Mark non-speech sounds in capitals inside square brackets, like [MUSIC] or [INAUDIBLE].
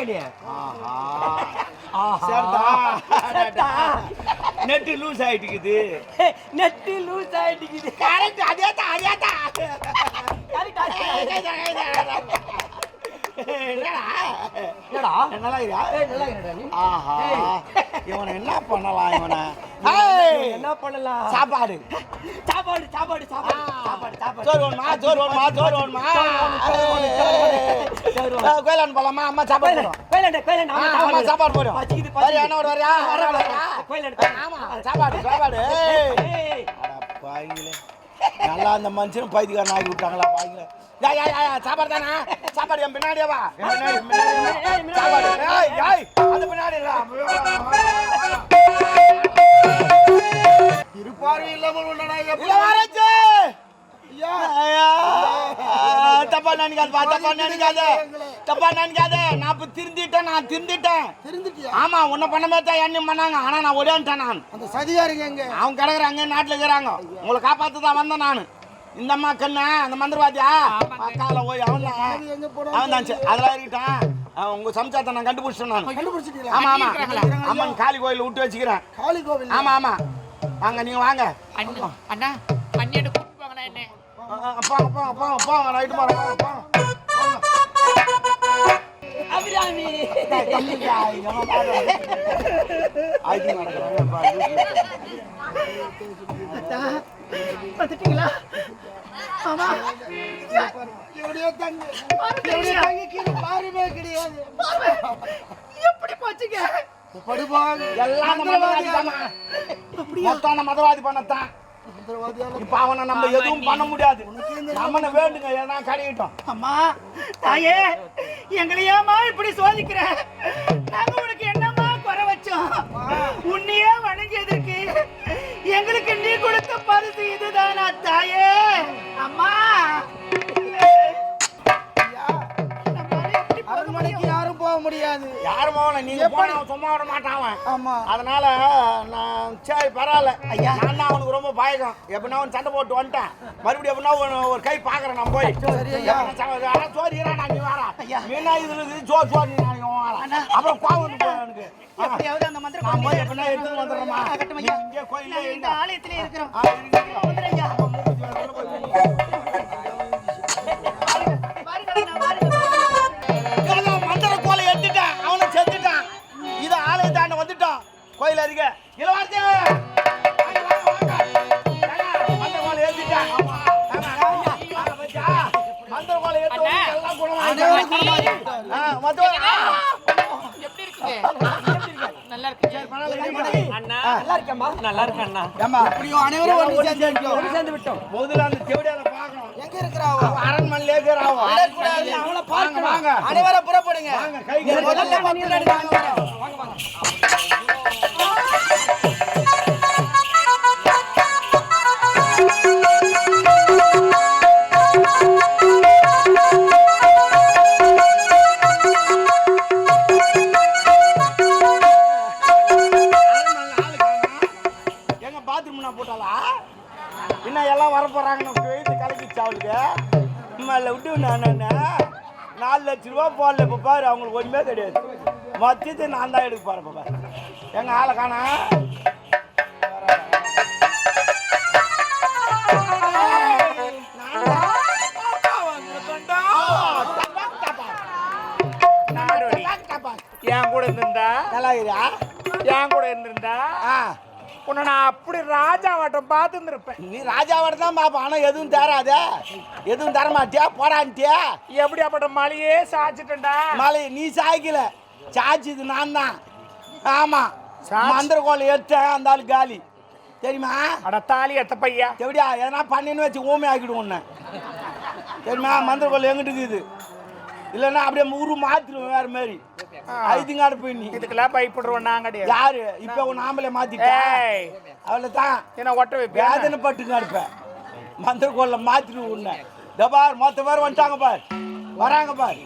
[LAUGHS] சரிதா. Net loose ஆயிட்டுக்குது. [LAUGHS] Net loose ஆயிடுக்குது correct. அதே தான் அதே தான் என்னடா? நல்லா இருக்கா ஏய் நல்லா இருக்கடா நீ. ஆஹா. இவனை என்ன பண்ணலாம் இவனை? என்ன பண்ணலாம் சாப்பாடு சாப்பாடு சாப்பாடு சாப்பாடு சாப்பாடு சாப்பாடு சோறு வேணுமா சோறு வேணுமா சோறு வேணுமா. கோயிலான் போலாமா அம்மா சாப்பாடு கோயிலாண்ட கோயிலாண்ட அம்மா சாப்பாடு பசிக்குது வரியா என்ன வரியா வர, வர, வரியா? கோயிலாண்ட ஆமா சாப்பாடு சாப்பாடு பாவிங்களே. நல்லா அந்த மனுஷனும் பைத்தியக்காரன் ஆகி விட்டாங்களா பாவிங்களே யா யா யா சாப்பாடு தானே சாப்பாடு என் பின்னாடியே வா என் பின்னாடி, என் பின்னாடி வா. ஏய், முன்னாடி சாப்பாடு வா. ஏய் ஏய் அது பின்னாடி இருப்பாரு இல்லாமல் வரச்சு. ஐயா, தப்பா நினைக்காதப்பா தப்பா நினைக்காத. தப்பா நினைக்காத. நான் இப்ப திருந்திட்டேன் நான் திருந்திட்டேன். தெரிஞ்சுட்டியா ஆமா உன்னை பண்ண மாதிரி தான் என்னையும் பண்ணாங்க. ஆனா நான் ஒடியான்ட்டேன் நான். அந்த சதிகாரிங்க எங்க? அவங்க கிடக்குறாங்க நாட்டில் இருக்கிறாங்க. உங்களை காப்பாத்து தான் வந்தேன் நான். இந்த அம்மா கண்ணு அந்த மந்திரவாதியா காலை போய் அவன் தான். அவன் தான். அதெல்லாம் இருக்கட்டும். அவன் உங்க சம்சாரத்தை நான் கண்டுபிடிச்சிட்டேன் நான். கண்டுபிடிச்சிட்டீங்களா? ஆமா ஆமா. அம்மன் காளி கோயில் விட்டு வச்சுக்கிறேன். காளி கோவில் ஆமா ஆமா. வாங்க நீங்க வாங்க. அண்ணா அண்ணா அண்ணியோட கூப்பிட்டு வாங்கண்ணா என்ன? அப்பா அப்பா அப்பா அப்பா நைட்டு போறேன் அப்பா. அபிராமி. வந்துட்டீங்களா ஆமா எப்படியோ தங்க எப்படியோ தங்கிக்கு பாருமே கிடையாது. எப்படி போச்சுங்க? படுபாங்க எல்லாம் அந்த மதவாதி தானா? மொத்தம் அந்த மதவாதி பண்ணத்தான். மந்திரவாதியால. இப்ப அவனை நம்ம எதுவும் பண்ண முடியாது. நம்மனை வேண்டுங்க ஏன்னா கடையிட்டோம். அம்மா தாயே எங்களையாமா இப்படி சோதிக்கிற? நாங்க உனக்கு என்னம்மா குறை வச்சோம்? உன்னையே வணங்கியதற்கு எங்களுக்கு நீ கொடுத்த பரிசு இதுதானா தாயே? அம்மா. போக முடியாது யாரும் போகல நீங்க போனா சும்மா விட மாட்டான் அவன். ஆமா. அதனால நான் சரி பரவாயில்ல. ஐயா. நான் அவனுக்கு ரொம்ப பயகம் எப்படின்னா அவன் சண்டை போட்டு வந்துட்டேன். மறுபடியும் எப்படின்னா ஒரு- கை பாக்குறேன் நான் போய். சரி ஐயா. அதான் சோறு இரா நான் நீ வாரா மீனா இது இருக்குது சோ சோ நீ நான் இவன் வாரா அப்புறம் கோவம் வந்து ஆ. எப்படியாவது அந்த மந்திர நான் போய் எப்படின்னா ஆகட்டும் ஐயா. இங்கே கோயிலே இந்த. ஆலயத்திலே இருக்கிறோம். எப்படி இருக்கீங்க? நல்லா இருக்கீங்க அண்ணா. நல்லா இருக்கேம்மா. நல்லா இருக்கேன் அண்ணா. ஏம்மா, அப்படியோ அனைவரும் ஒன்று சேர்ந்து ஒன்று சேர்ந்து விட்டோம். முதல்ல அந்த செவிடியால பார்க்கணும். எங்க இருக்கிறாவோ? அரண்மனையிலே இருக்கிறான் அவன். விடக்கூடாது. அவனை பார்க்கணும். வாங்க. அனைவரும் புறப்படுங்க. வாங்க, கை கை முதல்ல வாங்க. அண்ணா எல்லாம் வரப்போறாங்க. நம்ம கலக்கிச்சு அவளுக்கு? அம்மா இல்லை விட்டு அண்ணா நாலு லட்ச ரூபா போடல இப்போ பாரு அவங்களுக்கு ஒன்றுமே கிடையாது. மொத்தத்தை நான் தான் எடுக்க போகிறேன் பாப்பா எங்கள் ஆளை காணா? என் கூட இருந்திருந்தா? நல்லா என் கூட இருந்திருந்தா? ஆ. உன்னை நான் அப்படி ராஜாவாட்டம் பார்த்து இருப்பேன் நீ ராஜாவோட தான் பார்ப்ப ஆனால் எதுவும் தராதே எதுவும் தர மாட்டியா போடான்ட்டியா எப்படி அப்பட மலையே சாச்சிட்டேன்டா மலை நீ சாய்க்கல. சாய்ச்சது நான் தான். ஆமாம் மந்திர கோலை எடுத்தேன் அந்த ஆளு காலி. தெரியுமா? அட தாலி எத்த பையா. எப்படியா எதனா பண்ணின்னு வச்சு ஊமை ஆக்கிடும் உன்னை. தெரியுமா? மந்திர கோல் எங்கிட்டு இருக்குது? இல்லைன்னா அப்படியே ஊரு மாத்திடுவேன் வேற மாதிரி. போய் நீ. இதுக்கெல்லாம் பயப்படுறோம் நான் கிடையாது. யாரு? இப்போ உன் ஆம்பளை மாத்திட்டேன் ஏய். அவளை தான் என்ன ஒட்ட வேதனை பட்டுங்க இருப்பேன் மந்திர கோல்ல மாத்திட்டு உன்னை. மொத்த பேர் வந்துட்டாங்க பார். வராங்க பார்.